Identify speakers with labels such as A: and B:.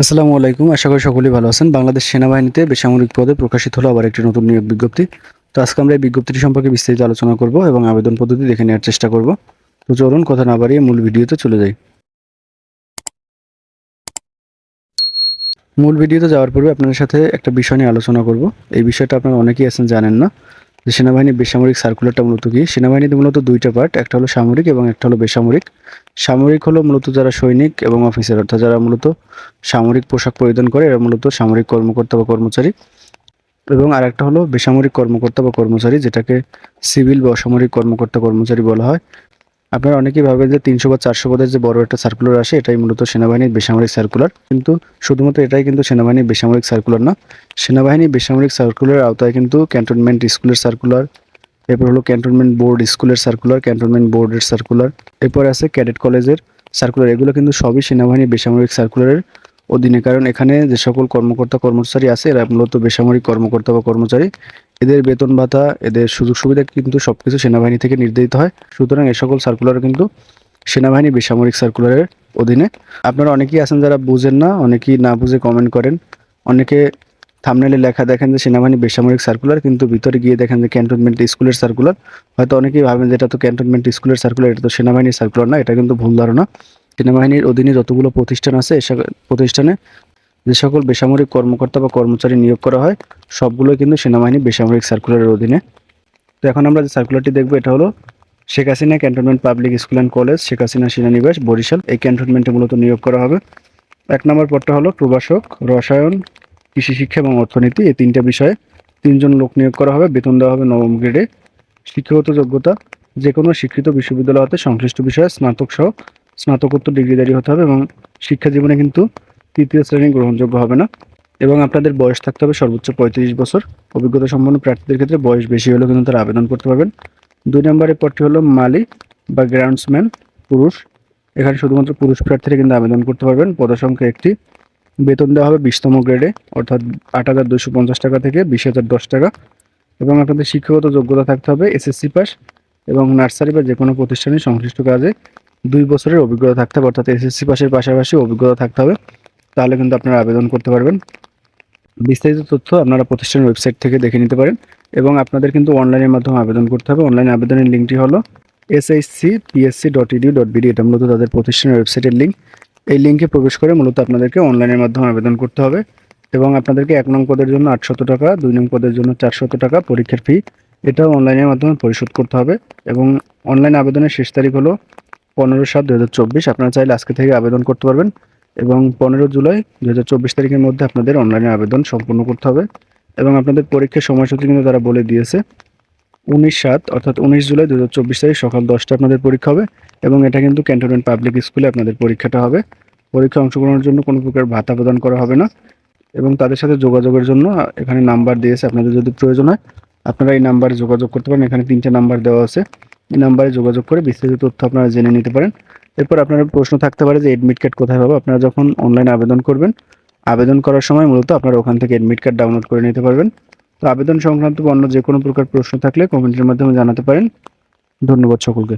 A: আসসালামু আলাইকুম। আশা করি সকলেই ভালো আছেন। বাংলাদেশ সেনাবাহিনীতে বেসামরিক পদে প্রকাশিত হলো আবার একটি নতুন নিয়োগ বিজ্ঞপ্তি। তো আজকে আমরা এই বিজ্ঞপ্তিটি সম্পর্কে বিস্তারিত আলোচনা করব এবং আবেদন পদ্ধতি দেখে নেওয়ার চেষ্টা করব। তো চলুন, কথা না বাড়িয়ে মূল ভিডিওতে চলে যাই। মূল ভিডিওতে যাওয়ার পূর্বে আপনাদের সাথে একটা বিষয় নিয়ে আলোচনা করব। এই বিষয়টা আপনারা অনেকেই আছেন জানেন না। যে সেনাবাহিনীর বেসামরিক সার্কুলারটা মূলত কি? সেনাবাহিনীতে মূলত দুইটা পার্ট একটা হলো সামরিক এবং একটা হলো বেসামরিক। সামরিক হলো মূলত যারা সৈনিক এবং অফিসার অর্থাৎ যারা মূলত সামরিক পোশাক পরিধান করে, এরা মূলত সামরিক কর্মকর্তা বা কর্মচারী। এবং আর একটা হলো বেসামরিক কর্মকর্তা বা কর্মচারী, যেটাকে সিভিল বা অসামরিক কর্মকর্তা কর্মচারী বলা হয়। আপনারা অনেকেই ভাবেন যে তিনশো বা চারশো পদের যে বড় একটা সার্কুলার আসে, এটাই মূলত সেনাবাহিনীর বেসামরিক সার্কুলার কিন্তু শুধুমাত্র এটাই কিন্তু সেনাবাহিনীর বেসামরিক সার্কুলার না সেনাবাহিনী বেসামরিক সার্কুলার আওতায় কিন্তু ক্যান্টনমেন্ট স্কুলের সার্কুলার এরপর হলো ক্যান্টনমেন্ট বোর্ড স্কুলের সার্কুলার ক্যান্টনমেন্ট বোর্ডের সার্কুলার এরপর আছে ক্যাডেট কলেজের সার্কুলার এগুলো কিন্তু সবই সেনাবাহিনী বেসামরিক সার্কুলারের অধীনে কারণ এখানে যে সকল কর্মকর্তা, কর্মচারী আছে, এরা মূলত বেসামরিক কর্মকর্তা বা কর্মচারী। এদের বেতন ভাতা, এদের সুযোগ সুবিধা কিন্তু সবকিছু সেনাবাহিনী থেকে নির্ধারিত হয়। সুতরাং এ সকল সার্কুলার কিন্তু সেনাবাহিনী বেসামরিক সার্কুলারের অধীনে। আপনারা অনেকেই আছেন যারা বুঝেন না, অনেকেই না বুঝে কমেন্ট করেন। অনেকে থামনেলে লেখা দেখেন যে সেনাবাহিনী বেসামরিক সার্কুলার কিন্তু ভিতরে গিয়ে দেখেন যে ক্যান্টনমেন্ট স্কুলের সার্কুলার হয়তো অনেকেই ভাবেন যে এটা তো ক্যান্টনমেন্ট স্কুলের সার্কুলার এটা তো সেনাবাহিনীর সার্কুলার না, এটা কিন্তু ভুল ধারণা। সেনাবাহিনীর অধীনে যতগুলো প্রতিষ্ঠান আছে প্রতিষ্ঠানে যে সকল বেসামরিক কর্মকর্তা বা কর্মচারী নিয়োগ করা হয় সবগুলো কিন্তু সেনাবাহিনী বেসামরিক সার্কুলারের অধীনে। তো এখন আমরা যে সার্কুলারটি দেখব, এটা হলো Sheikh Hasina cantonment public school and college Sheikh Hasina সেনানিবাস, Barishal. এই ক্যান্টনমেন্টে মূলত নিয়োগ করা হবে। এক নম্বর পদটা হলো প্রভাষক, রসায়ন, কৃষি শিক্ষা এবং অর্থনীতি। এই তিনটা বিষয়ে তিনজন লোক নিয়োগ করা হবে। বেতন দেওয়া হবে নবম গ্রেডে শিক্ষাগত যোগ্যতা যে কোনো শিক্ষিত বিশ্ববিদ্যালয় হতে সংশ্লিষ্ট বিষয়ে স্নাতক সহ স্নাতকোত্তর ডিগ্রিধারী হতে হবে এবং শিক্ষা জীবনে কিন্তু তৃতীয় শ্রেণি গ্রহণযোগ্য হবে না। এবং আপনাদের বয়স থাকতে হবে সর্বোচ্চ পঁয়ত্রিশ বছর। অভিজ্ঞতা সম্পন্ন প্রার্থীদের ক্ষেত্রে বয়স বেশি হলেও কিন্তু তারা আবেদন করতে পারবেন। দুই নম্বরের পদটি হলো মালি বা গ্রাউন্ডসম্যান পুরুষ। এখানে শুধুমাত্র পুরুষ প্রার্থীরা কিন্তু আবেদন করতে পারবেন। পদসংখ্যা একটি। বেতন দেওয়া হবে বিশতম গ্রেডে, অর্থাৎ আট হাজার দুশো পঞ্চাশ টাকা থেকে বিশ হাজার দশ টাকা। এবং আপনাদের শিক্ষাগত যোগ্যতা থাকতে হবে এসএসসি পাস এবং নার্সারি বা যে কোনো প্রতিষ্ঠানে সংশ্লিষ্ট কাজে। দুই বছরের অভিজ্ঞতা থাকতে হবে, অর্থাৎ এসএসসি পাশের পাশাপাশি অভিজ্ঞতা থাকতে হবে। তাহলে কিন্তু আপনারা আবেদন করতে পারবেন। বিস্তারিত তথ্য আপনারা প্রতিষ্ঠানের ওয়েবসাইট থেকে দেখে নিতে পারেন এবং আপনাদের কিন্তু অনলাইনের মাধ্যমে আবেদন করতে হবে। অনলাইন আবেদনের লিঙ্কটি হলো SHC PSC dot edu dot BD এটা মূলত তাদের প্রতিষ্ঠানের ওয়েবসাইটের লিঙ্ক। এই লিঙ্কে প্রবেশ করে মূলত আপনাদেরকে অনলাইনের মাধ্যমে আবেদন করতে হবে এবং আপনাদেরকে এক নং পদের জন্য আটশত টাকা, দুই নং পদের জন্য চারশত টাকা পরীক্ষার ফি, এটাও অনলাইনের মাধ্যমে পরিশোধ করতে হবে। এবং অনলাইন আবেদনের শেষ তারিখ হলো পনেরো সাত দু হাজার চব্বিশ, আপনারা চাইলে আজকে থেকে আবেদন করতে পারবেন এবং পনেরো জুলাই দু হাজার চব্বিশ তারিখের মধ্যে আপনাদের অনলাইনে আবেদন সম্পূর্ণ করতে হবে এবং আপনাদের পরীক্ষার সময়সূচি কিন্তু তারা বলে দিয়েছে। উনিশ সাত অর্থাৎ উনিশ জুলাই দু হাজার চব্বিশ তারিখ সকাল দশটা আপনাদের পরীক্ষা হবে এবং এটা কিন্তু ক্যান্টনমেন্ট পাবলিক স্কুলে আপনাদের পরীক্ষাটা হবে। পরীক্ষা অংশগ্রহণের জন্য কোনো প্রকার ভাতা প্রদান করা হবে না এবং তাদের সাথে যোগাযোগের জন্য এখানে নাম্বার দিয়েছে। আপনাদের যদি প্রয়োজন হয়, আপনারা এই নাম্বারে যোগাযোগ করতে পারেন। এখানে তিনটে নাম্বার দেওয়া আছে। এই নাম্বারে যোগাযোগ করে বিস্তারিত তথ্য আপনারা জেনে নিতে পারেন। এরপর আপনার প্রশ্ন থাকতে পারে যে এডমিট কার্ড কোথায় পাবো? আপনারা যখন অনলাইন আবেদন করবেন, আবেদন করার সময় মূলত আপনারা ওখান থেকে এডমিট কার্ড ডাউনলোড করে নিতে পারবেন। তো আবেদন সংক্রান্ত অন্য যে কোনো প্রকার প্রশ্ন থাকলে কমেন্টের মাধ্যমে জানাতে পারেন। ধন্যবাদ সকলকে।